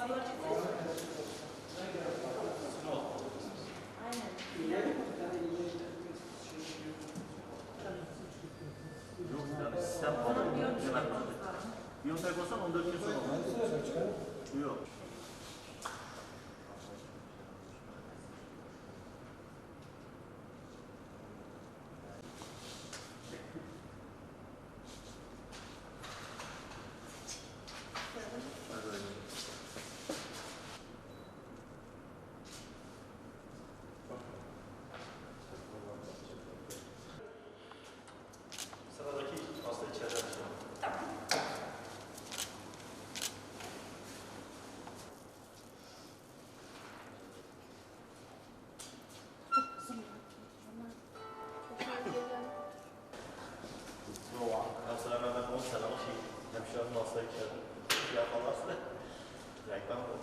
Yok yani sistem falan hemen Biyontek olsan 14 gün sonra olur. Yok. Sıradaki hasta içeride. Yok, mesela ben 10 sene o şey, hemşirenin hasta içeride. Şey yaparlarsa da reklam da.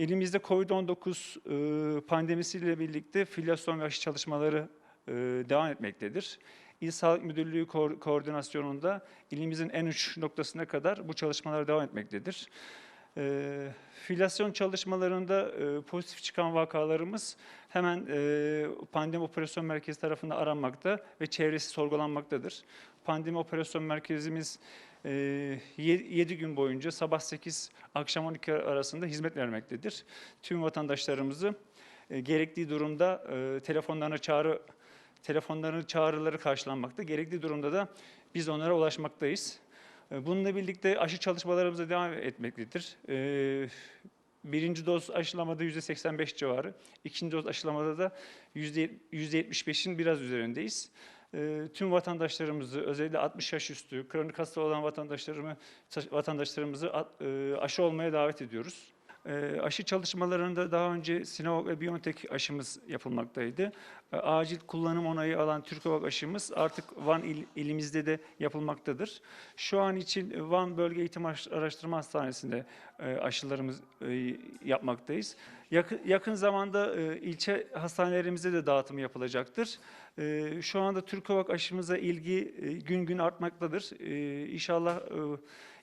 Elimizde COVID-19 e, pandemisiyle birlikte filyasyon ve aşı çalışmaları e, devam etmektedir. İl Sağlık Müdürlüğü ko- koordinasyonunda ilimizin en uç noktasına kadar bu çalışmalar devam etmektedir. E, filyasyon çalışmalarında e, pozitif çıkan vakalarımız hemen e, pandemi operasyon merkezi tarafından aranmakta ve çevresi sorgulanmaktadır. Pandemi operasyon merkezimiz 7 gün boyunca sabah 8 akşam 12 arasında hizmet vermektedir. Tüm vatandaşlarımızı e, gerektiği durumda e, telefonlarına çağrı telefonların çağrıları karşılanmakta. Gerektiği durumda da biz onlara ulaşmaktayız. E, Bununla birlikte aşı çalışmalarımıza devam etmektedir. E, Birinci doz aşılamada %85 civarı, ikinci doz aşılamada da %75'in biraz üzerindeyiz. E, Tüm vatandaşlarımızı, özellikle 60 yaş üstü, kronik hasta olan vatandaşlarımı, vatandaşlarımızı aşı olmaya davet ediyoruz. E, Aşı çalışmalarında daha önce Sinovac ve BioNTech aşımız yapılmaktaydı. E, Acil kullanım onayı alan Türkovak aşımız artık Van il- ilimizde de yapılmaktadır. Şu an için Van Bölge Eğitim Araş- Araştırma Hastanesi'nde e, aşılarımız e, yapmaktayız. Yakın, yakın zamanda e, ilçe hastanelerimizde de dağıtım yapılacaktır. E, Şu anda Türkovak aşımıza ilgi e, gün gün artmaktadır. E, İnşallah e,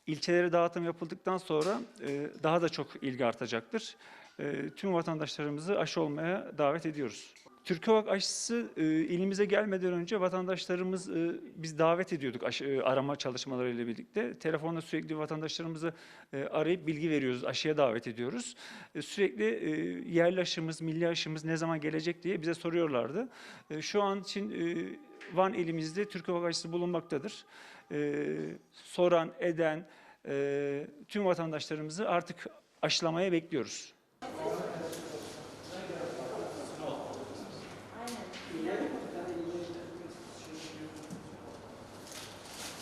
ilçelere dağıtım yapıldıktan sonra e, daha da çok ilgi artacaktır. E, Tüm vatandaşlarımızı aşı olmaya davet ediyoruz. Türkovak aşısı e, ilimize gelmeden önce vatandaşlarımız e, biz davet ediyorduk aşı, e, arama çalışmalarıyla birlikte. Telefonla sürekli vatandaşlarımızı e, arayıp bilgi veriyoruz, aşıya davet ediyoruz. E, sürekli e, yerli aşımız, milli aşımız ne zaman gelecek diye bize soruyorlardı. E, şu an için e, Van ilimizde Türkovak aşısı bulunmaktadır. E, soran, eden e, tüm vatandaşlarımızı artık aşılamaya bekliyoruz.